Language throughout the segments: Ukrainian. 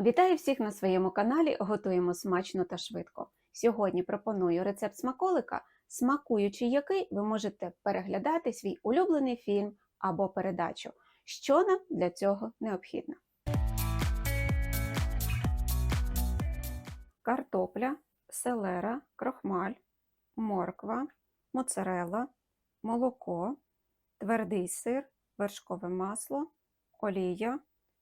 Вітаю всіх на своєму каналі Готуємо смачно та швидко. Сьогодні пропоную рецепт смаколика, смакуючи який ви можете переглядати свій улюблений фільм або передачу. Що нам для цього необхідно? Картопля, селера, крохмаль, морква, моцарелла, молоко, твердий сир, вершкове масло, олія,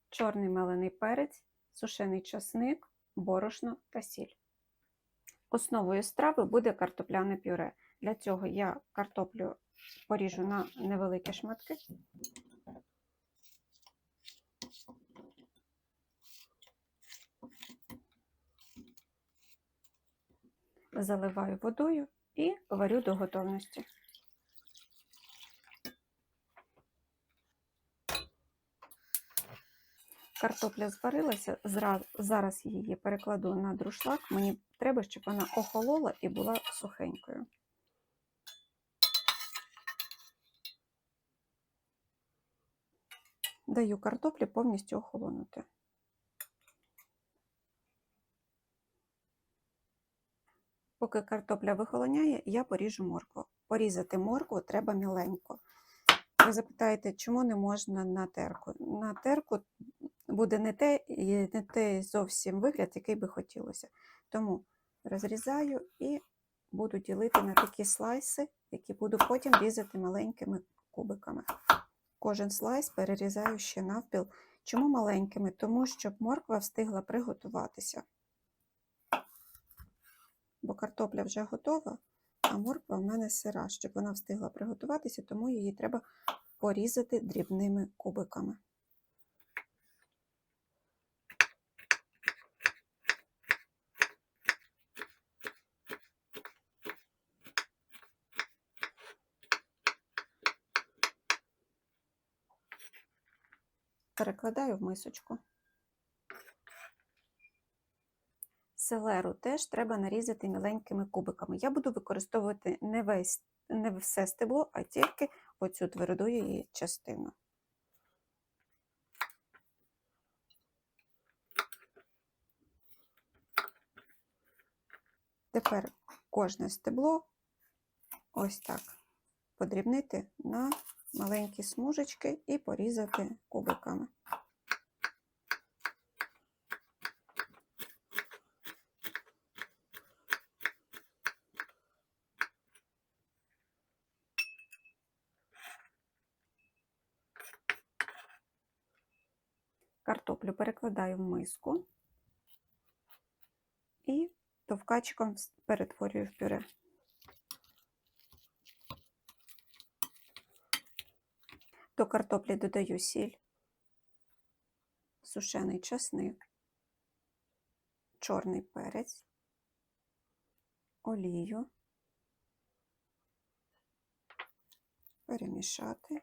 чорний мелений перець, сушений часник, борошно та сіль. Основою страви буде картопляне пюре. Для цього я картоплю поріжу на невеликі шматки. Заливаю водою і варю до готовності. Картопля зварилася, зараз її перекладу на друшлак. Мені треба, щоб вона охолола і була сухенькою. Даю картоплі повністю охолонути. Поки картопля вихолоняє, я поріжу моркву. Порізати моркву треба міленько. Ви запитаєте, чому не можна на терку? На терку буде не те, не той зовсім вигляд, який би хотілося. Тому розрізаю і буду ділити на такі слайси, які буду потім різати маленькими кубиками. Кожен слайс перерізаю ще навпіл. Чому маленькими? Тому щоб морква встигла приготуватися. Бо картопля вже готова, а морква в мене сира. Щоб вона встигла приготуватися, тому її треба порізати дрібними кубиками. Перекладаю в мисочку. Селеру теж треба нарізати міленькими кубиками. Я буду використовувати не, весь, не все стебло, а тільки оцю тверду її частину. Тепер кожне стебло ось так подрібнити на маленькі смужечки і порізати кубиками. Картоплю перекладаю в миску і товкачком перетворюю в пюре. До картоплі додаю сіль, сушений часник, чорний перець, олію, перемішати.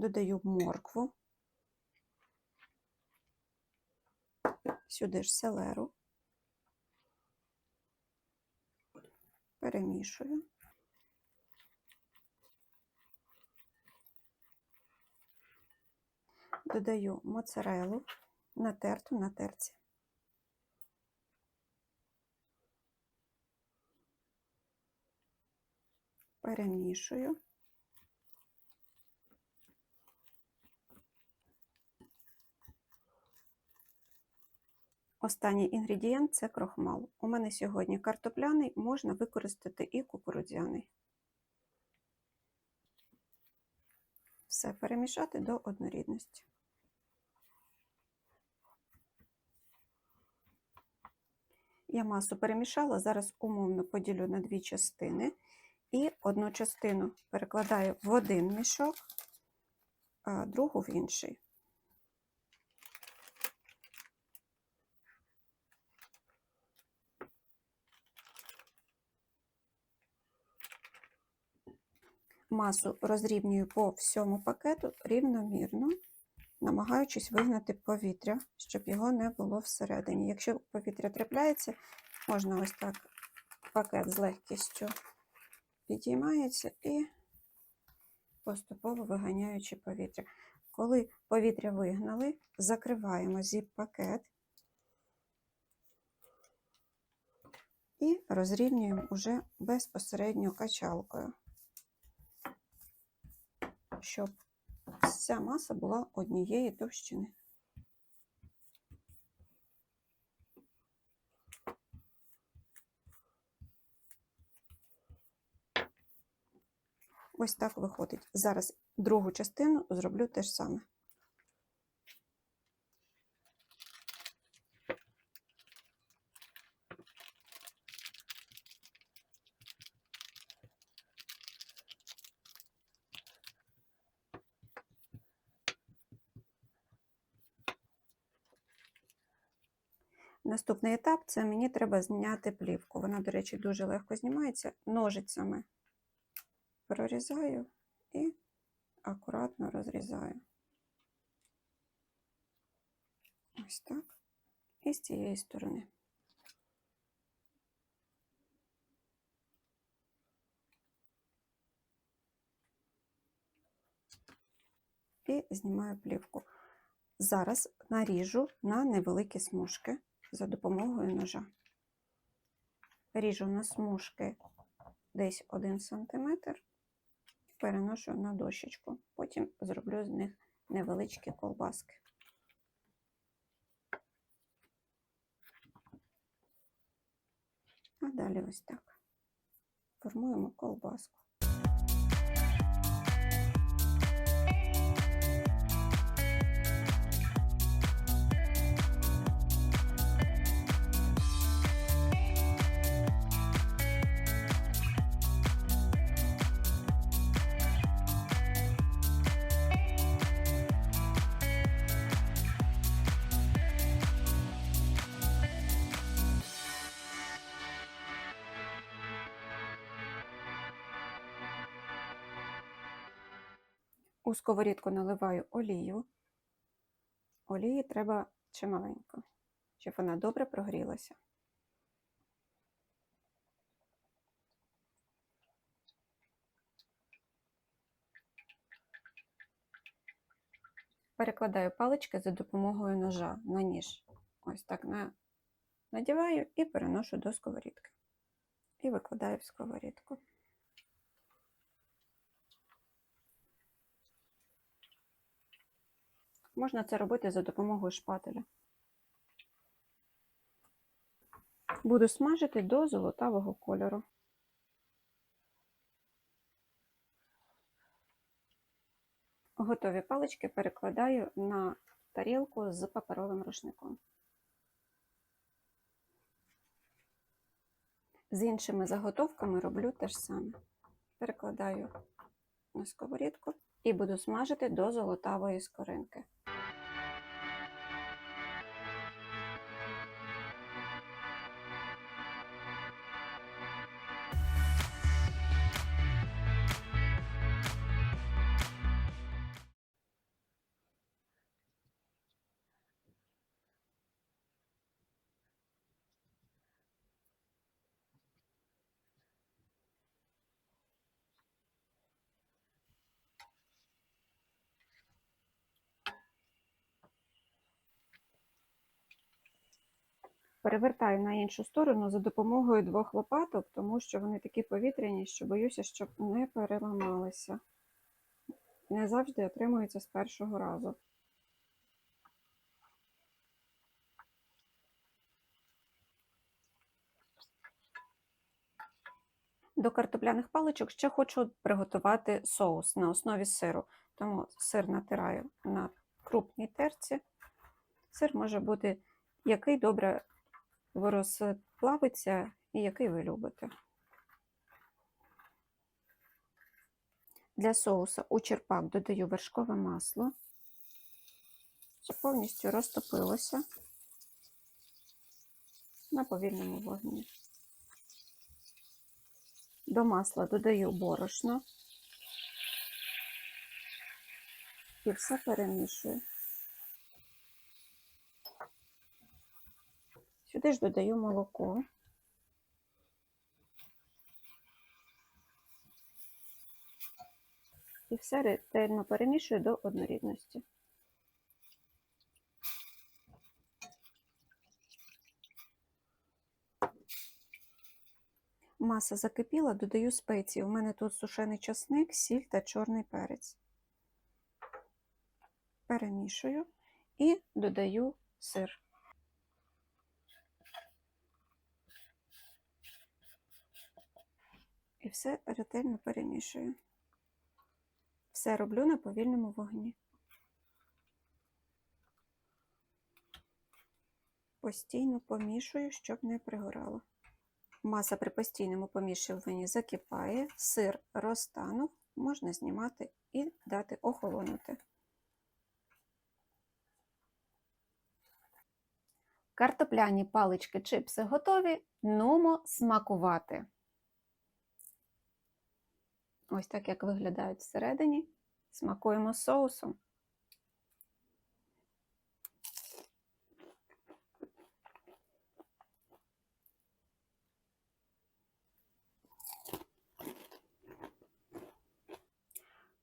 Додаю моркву, сюди ж селеру, перемішую. Додаю моцарелу натерту на терці. Перемішую. Останній інгредієнт це крохмал. У мене сьогодні картопляний, можна використати і кукурудзяний. Все перемішати до однорідності. Я масу перемішала, зараз умовно поділю на дві частини і одну частину перекладаю в один мішок, а другу в інший. Масу розрівнюю по всьому пакету рівномірно, намагаючись вигнати повітря, щоб його не було всередині. Якщо повітря трапляється, можна ось так пакет з легкістю підіймається і поступово виганяючи повітря. Коли повітря вигнали, закриваємо зіп-пакет і розрівнюємо уже безпосередньо качалкою, щоб вся маса була однієї товщини. Ось так виходить. Зараз другу частину зроблю те ж саме. Наступний етап це мені треба зняти плівку. Вона, до речі, дуже легко знімається ножицями. Прорізаю і акуратно розрізаю. Ось так. І з цієї сторони. І знімаю плівку. Зараз наріжу на невеликі смужки за допомогою ножа. Ріжу на смужки десь 1 см, переношу на дощечку. Потім зроблю з них невеличкі колбаски. А далі ось так. Формуємо колбаску. У сковорідку наливаю олію. Олії треба чималенько, щоб вона добре прогрілася. Перекладаю палички за допомогою ножа на ніж. Ось так на... надіваю і переношу до сковорідки. І викладаю в сковорідку. Можна це робити за допомогою шпателя. Буду смажити до золотавого кольору. Готові палички перекладаю на тарілку з паперовим рушником. З іншими заготовками роблю те ж саме. Перекладаю на сковорідку і буду смажити до золотавої скоринки. Перевертаю на іншу сторону за допомогою двох лопаток, тому що вони такі повітряні, що боюся, щоб не переламалися. Не завжди отримується з першого разу. До картопляних паличок ще хочу приготувати соус на основі сиру. Тому сир натираю на крупній терці. Сир може бути який добре розплавиться і який ви любите. Для соуса у черпак додаю вершкове масло, щоб повністю розтопилося на повільному вогні. До масла додаю борошно і все перемішую. Сюди ж додаю молоко. і все ретельно перемішую до однорідності. Маса закипіла, додаю спеції. У мене тут сушений часник, сіль та чорний перець. Перемішую і додаю сир. І все ретельно перемішую. Все роблю на повільному вогні. Постійно помішую, щоб не пригорало. Маса при постійному помішуванні закипає, сир розтанув, можна знімати і дати охолонути. Картопляні палички чипси готові. Нумо смакувати. Ось так як виглядають всередині. Смакуємо соусом.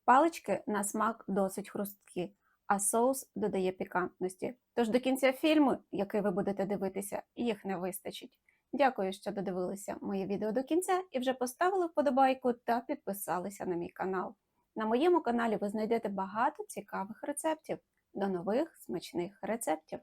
Палички на смак досить хрусткі, а соус додає пікантності. Тож до кінця фільму, який ви будете дивитися, їх не вистачить. Дякую, що додивилися моє відео до кінця і вже поставили вподобайку та підписалися на мій канал. На моєму каналі ви знайдете багато цікавих рецептів. До нових смачних рецептів!